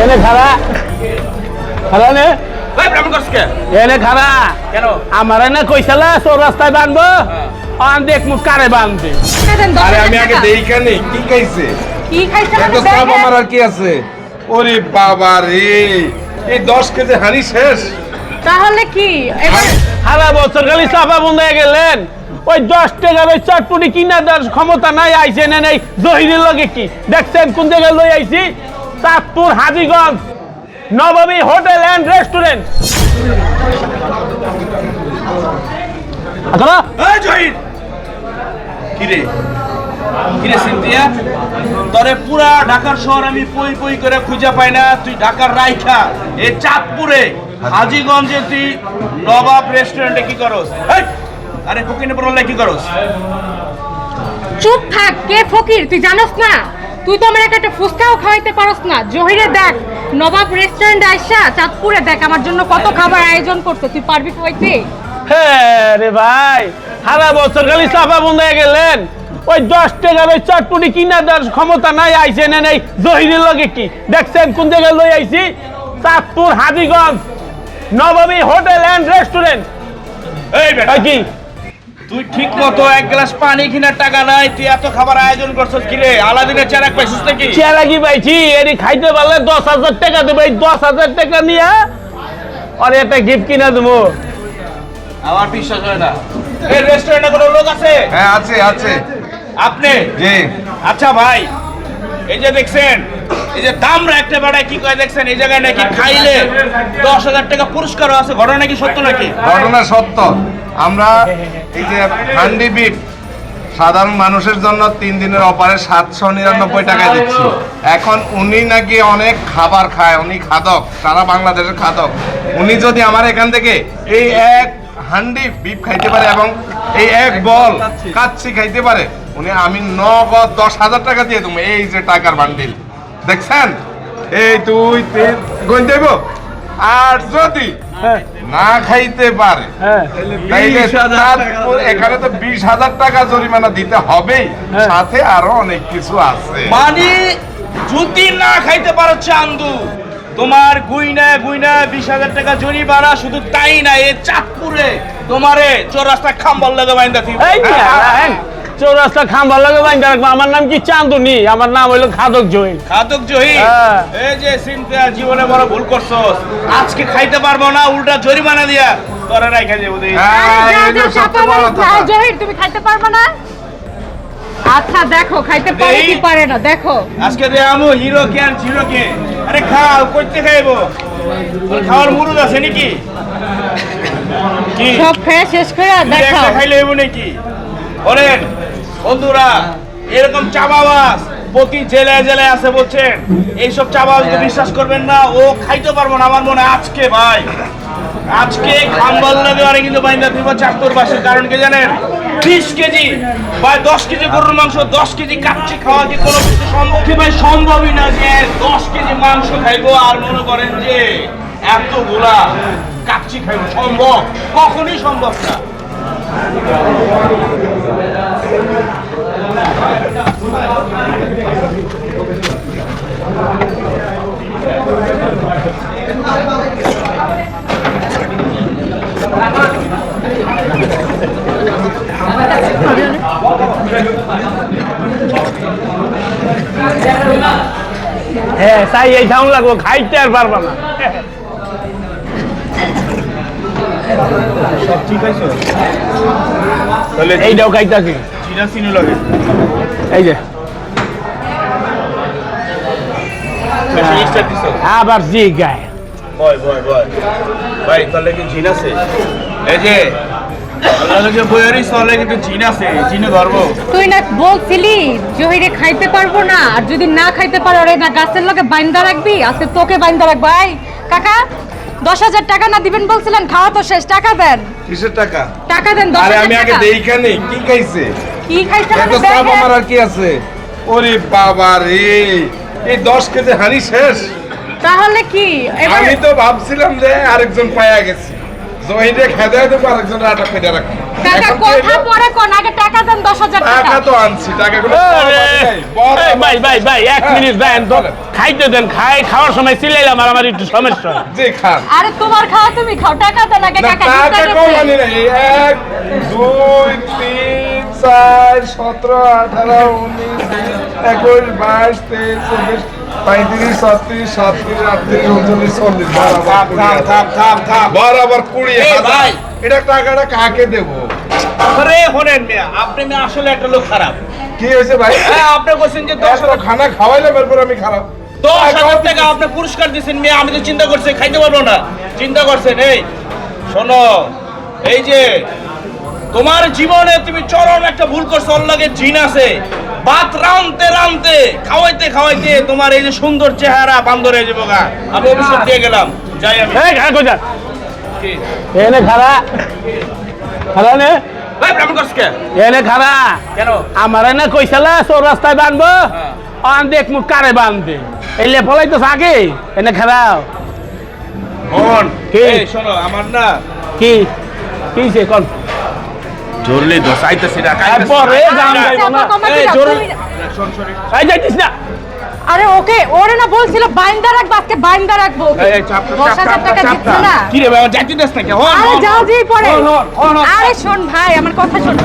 এনে খারা খারা নে। এনে খারা কেন? আমার কইসালা চোর রাস্তায় বানবো আন দেখ মুখ কারে বানবে আরে আমি আগে দেইখা নেই কি খাইছে? কি খাইছে এত চাপ আমার আর কি আছে? ওরে বাবা রে। এই দশ কেজি হানি শেষ। তাহলে কি? এবার সারা বছর খালি চাপা বন্ধ গেলেন। ওই দশ টাকার ওই চটপটি কিনা দেওয়ার ক্ষমতা নাই আইছে না নেই জহিরের লগে কি? দেখছেন কোন জায়গায় লই আইছি? চাঁদপুর হাজিগঞ্জ নবমী হোটেল অ্যান্ড রেস্টুরেন্ট আচ্ছা এই জহির। কিরে? কিরে সিনথিয়া তরে পুরা ঢাকার শহর আমি পই পই করে খুঁজে পাই না তুই ঢাকার রাইখা। এই চাঁদপুরে হাজীগঞ্জে তুই নবাব রেস্টুরেন্টে কি করস? এই, আরে ফকিনে পড়লে কি করস? চুপ থাক কে ফকির? তুই জানোস না? তুই তো আমার একটা ফুচকাও খাওয়াইতে পারস না। জহিরে দেখ নবাব রেস্টুরেন্ট আইসা চাঁদপুরে দেখ আমার জন্য কত খাবার আয়োজন করছে। তুই পারবি খাওয়াইতে? হ্যাঁ রে ভাই সারা বছর খালি চাপা বন্ধ হয়ে গেলেন। ওই দশ টাকার ওই চটপটি কিনা দেওয়ার ক্ষমতা নাই আইছে না নেই। জহিরের লগে কি? দেখছেন কোন জায়গায় লই আইছি? চাঁদপুর হাজিগঞ্জ নবমী হোটেল অ্যান্ড রেস্টুরেন্ট এই বেটা। কি? তুই ঠিক মতো এক গ্লাস পানি কেনার টাকা নাই তুই এত খাবার আয়োজন করছিস কিরে? আলাদিনের চারাক পাইছিস নাকি? কি পাইছি? এটি খাইতে পারলে দশ হাজার টাকা দেবো। এই দশ হাজার টাকা নিয়ে আর একটা গিফট কিনা দেবো। আমার বিশ্বাস হয় না। এই রেস্টুরেন্টে কোনো লোক আছে? হ্যাঁ আছে আছে। আপনি? জি। আচ্ছা ভাই এই যে দেখছেন এই যে দাম রাখতে বেড়ায় কি কয় দেখছেন? এই জায়গায় নাকি খাইলে দশ হাজার টাকা পুরস্কারও আছে। ঘটনা নাকি সত্য নাকি? ঘটনা সত্য। আমরা এই যে হান্ডি বিট, সাধারণ মানুষের জন্য তিন দিনের অপারে সাতশো নিরানব্বই টাকায় দিচ্ছি। এখন উনি নাকি অনেক খাবার খায়, উনি খাদক, সারা বাংলাদেশের খাদক। উনি যদি আমার এখান থেকে এই এক হান্ডি বিপ খাইতে পারে এবং এই এক বল কাচ্ছি খাইতে পারে, উনি আমি নগদ দশ হাজার টাকা দিয়ে দেবো। এই যে টাকার বান্ডিল। দেখছেন? এই তুই তিন গুণ দেব? আর যদি হ্যাঁ। না খাইতে পারে হ্যাঁ। এখানে তো বিশ হাজার টাকা জরিমানা দিতে হবেই। হ্যাঁ। সাথে আরও অনেক কিছু আছে। মানে যদি না খাইতে পারো চান্দু তোমার গুইনা গুইনা বিশ হাজার টাকা জরিমানা শুধু তাই না এ চাঁদপুরে তোমারে চোর চৌরাস্তা খাম্বল লাগে বাইন্দা চৌরাস্তা খাম্বার লাগে বাইন্দা রাখব। আমার নাম কি চান্দুনি আমার নাম হইল খাদক জহির। খাদক জহি হ্যাঁ। এই যে সিনথিয়া জীবনে বড় ভুল করছস। আজকে খাইতে পারব না উল্টা জরিমানা দিয়া। তোরা রাইখা যাব দেখি হ্যাঁ, এই যে যা, বড় মারো। জহির তুমি খাইতে পারবে না? আচ্ছা দেখো খাইতে পারে কি পারে না দেখো। আজকে দে আমু হিরো কে আর জিরো কে আরে খাও কইতে খাইবো। খাওয়ার মুরুদ আছে নাকি? কি সব খেয়ে শেষ করে দেখো খাইলে হইব নাকি? বলেন। বন্ধুরা, এরকম চাবাবাস প্রতি জেলায় জেলায় আছে বলছেন। এইসব চাবাবাস বিশ্বাস করবেন না, ও খাইতে পারব না আমার মনে আজকে ভাই। আজকে খাম্বল লাগে আরে কিন্তু বাইন্দা দিব চাঁদপুর বাসের, কারণ কি জানেন? বিশ কেজি বা দশ কেজি গরুর মাংস, দশ কেজি কাচ্চি খাওয়া কি কোনো কিছু সম্ভব? ভাই, সম্ভবই না যে দশ কেজি মাংস খাইবো আর মনে করেন যে এতগুলা কাচ্চি খাইবো। সম্ভব? কখনই সম্ভব না। হ্যাঁ তাই এই ঠাউন লাগবো খাইতে আর পারবা না। সব ঠিক আছে? তাহলে এইটাও লাগে এই যে। বেশি এক্সট্রা দিছো আবার জি গায়। বয় বয় বয়। ভাই তাহলে কি জিন আছে। এই যে আল্লাহ যে বইয়ারি চলে কিন্তু জিন আছে জিনে ধরবো। তুই না বলছিলি জহিরে খাইতে পারব না আর যদি না খাইতে পারো রে না গাছের বাইন্দা রাখবি আজকে তোকে বাইন্দা রাখব। কাকা দশ হাজার টাকা না দিবেন বলছিলেন খাওয়া তো শেষ টাকা দেন। কিসের টাকা? টাকা দেন দশ আমি আগে টাকা। কি খাইছে? কি চাপ আমার আর কি আছে? ওরে বাবা রে এই দশ কেজি হানি শেষ। তাহলে কি? আমি তো ভাবছিলাম যে আরেকজন পায়া গেছি। জহিরে খেদে দেবো আরেকজনের আটক করে রাখি। কাকা কথা পরে কোন আগে টাকা দেন দশ হাজার টাকা। টাকা তো আনছি টাকা গুলো আরে, এই ভাই ভাই ভাই এক হ্যাঁ, মিনিট দেন তো খাইতে দেন খাই খাওয়ার সময় চিল্লাইলাম আর আমার একটু সমস্যা। জি খান। আরে তোমার খাওয়া তুমি খাও টাকা দেন আগে কাকা টাকা কম আনি চার সতেরো আঠারো উনিশ একুশ বাইশ তেইশ চব্বিশ পঁয়ত্রিশ ছত্রিশ সাতত্রিশ আটত্রিশ উনচল্লিশ চল্লিশ বরাবর কুড়ি। এটা টাকাটা কাকে দেবো? আরে হরেন মিয়া আপনি মিয়া আসলে একটা লোক খারাপ। কি হয়েছে ভাই? হ্যাঁ আপনি বলছেন যে দশ খানা খাওয়াইলাম এরপর আমি খারাপ। দশ হাজার টাকা আপনি পুরস্কার দিচ্ছেন মেয়ে আমি তো চিন্তা করছি খাইতে পারব না। চিন্তা করছেন এই শোনো এই যে তোমার জীবনে তুমি চরম একটা ভুল করছ লাগে জিন আছে। ভাত রানতে রানতে খাওয়াইতে খাওয়াইতে তোমার এই যে সুন্দর চেহারা বান্দর হয়ে যাব গা। আমি অভিশাপ দিয়ে গেলাম। যাই আমি? এনে খারা খারা নে ভাই ব্রাহ্মণ করছ এনে খারা কেন? আমার এনে কইসালা চোর রাস্তায় বানবো। হ্যাঁ। আন দেখ মুখ কারে বানবে এলে ফলাই তো আগে? এনে খারাও? শোনো আমার না কি? কি সে কোন? জরুরি দোষ আইতেছি না পরে জাম আচ্ছা, যাইবো না। এই জোর শোন যাইতিস না। আরে ওকে ওরে না বলছিল বাইন্দা রাখব আজকে বাইন্দা রাখব ওকে। দশ হাজার টাকা দিচ্ছে না। কি রে বাবা যাইতিস না কে হন আরে যাও যেই পরে। আরে শোন ভাই আমার কথা শোন।